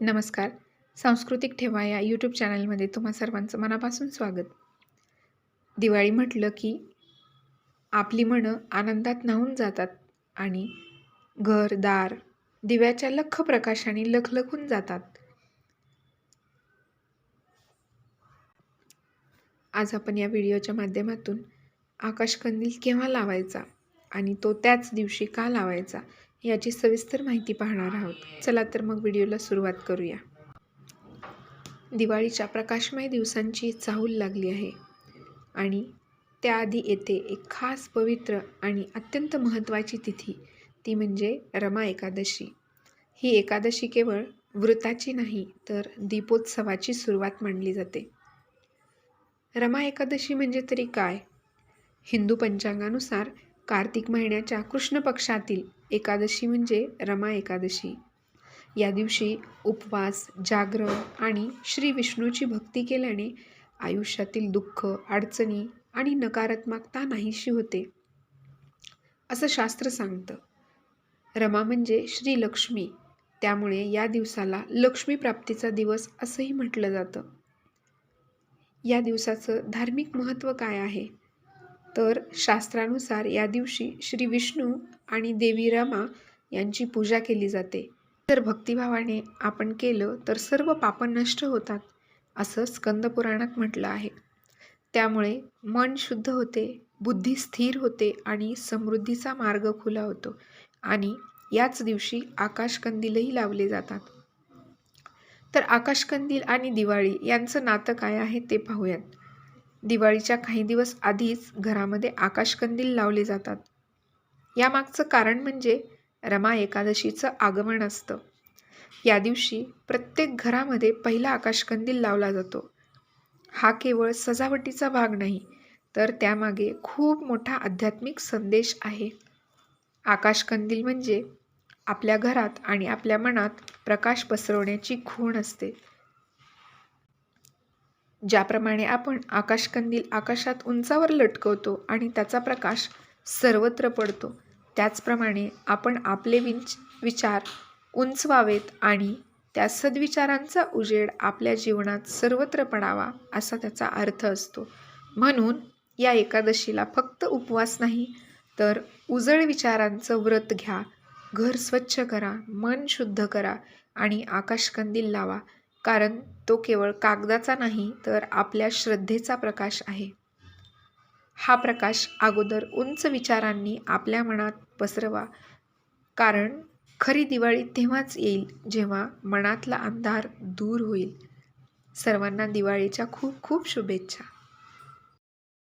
नमस्कार. सांस्कृतिक ठेवा या यूट्यूब चॅनलमध्ये तुम्हा सर्वांचं मनापासून स्वागत. दिवाळी म्हटलं की आपली मनं आनंदात न्हावून जातात आणि घर दार दिव्याच्या लख प्रकाशाने लखलखून जातात. आज आपण या व्हिडिओच्या माध्यमातून आकाशकंदील केव्हा लावायचा आणि तो त्याच दिवशी का लावायचा याची सविस्तर माहिती पाहणार आहोत. चला तर मग व्हिडिओला सुरुवात करूया. दिवाळीच्या प्रकाशमय दिवसांची चाहूल लागली आहे आणि त्याआधी येते एक खास पवित्र आणि अत्यंत महत्त्वाची तिथी. ती म्हणजे रमा एकादशी. ही एकादशी केवळ व्रताची नाही तर दीपोत्सवाची सुरुवात मानली जाते. रमा एकादशी म्हणजे तरी काय? हिंदू पंचांगानुसार कार्तिक महिन्याच्या कृष्ण पक्षातील एकादशी म्हणजे रमा एकादशी. या दिवशी उपवास जागरण आणि श्री विष्णूची भक्ती केल्याने आयुष्यातील दुःख अडचणी आणि नकारात्मकता नाहीशी होते. असं शास्त्र सांगतं. रमा म्हणजे श्री लक्ष्मी. त्यामुळे या दिवसाला लक्ष्मी प्राप्तीचा दिवस असंही म्हटलं जातं. या दिवसाचं धार्मिक महत्त्व काय आहे? तर शास्त्रानुसार या दिवशी श्री विष्णू आणि देवी रमा यांची पूजा केली जाते. जर भक्तिभावाने आपण केलं तर सर्व पापं नष्ट होतात असं स्कंदपुराणात म्हटलं आहे. त्यामुळे मन शुद्ध होते बुद्धी स्थिर होते आणि समृद्धीचा मार्ग खुला होतो आणि याच दिवशी आकाशकंदीलही लावले जातात. तर आकाशकंदील आणि दिवाळी यांचं नातं काय आहे ते पाहूयात. दिवाळीच्या काही दिवस आधीच घरामध्ये आकाशकंदील लावले जातात. यामागचं कारण म्हणजे रमा एकादशीचं आगमन असतं. या दिवशी प्रत्येक घरामध्ये पहिला आकाशकंदील लावला जातो. हा केवळ सजावटीचा भाग नाही तर त्यामागे खूप मोठा आध्यात्मिक संदेश आहे. आकाशकंदील म्हणजे आपल्या घरात आणि आपल्या मनात प्रकाश पसरवण्याची खूण असते. ज्याप्रमाणे आपण आकाशकंदील आकाशात उंचावर लटकवतो आणि त्याचा प्रकाश सर्वत्र पडतो. त्याचप्रमाणे आपण आपले विंच विचार उंचवावेत आणि त्या सद्विचारांचा उजेड आपल्या जीवनात सर्वत्र पडावा असा त्याचा अर्थ असतो. म्हणून या एकादशीला फक्त उपवास नाही तर उजळ विचारांचं व्रत घ्या. घर स्वच्छ करा मन शुद्ध करा आणि आकाशकंदील लावा. कारण तो केवळ कागदाचा नाही तर आपल्या श्रद्धेचा प्रकाश आहे. हा प्रकाश अगोदर उंच विचारांनी आपल्या मनात पसरवा. कारण खरी दिवाळी तेव्हाच येईल जेव्हा मनातला अंधार दूर होईल. सर्वांना दिवाळीच्या खूप खूप शुभेच्छा.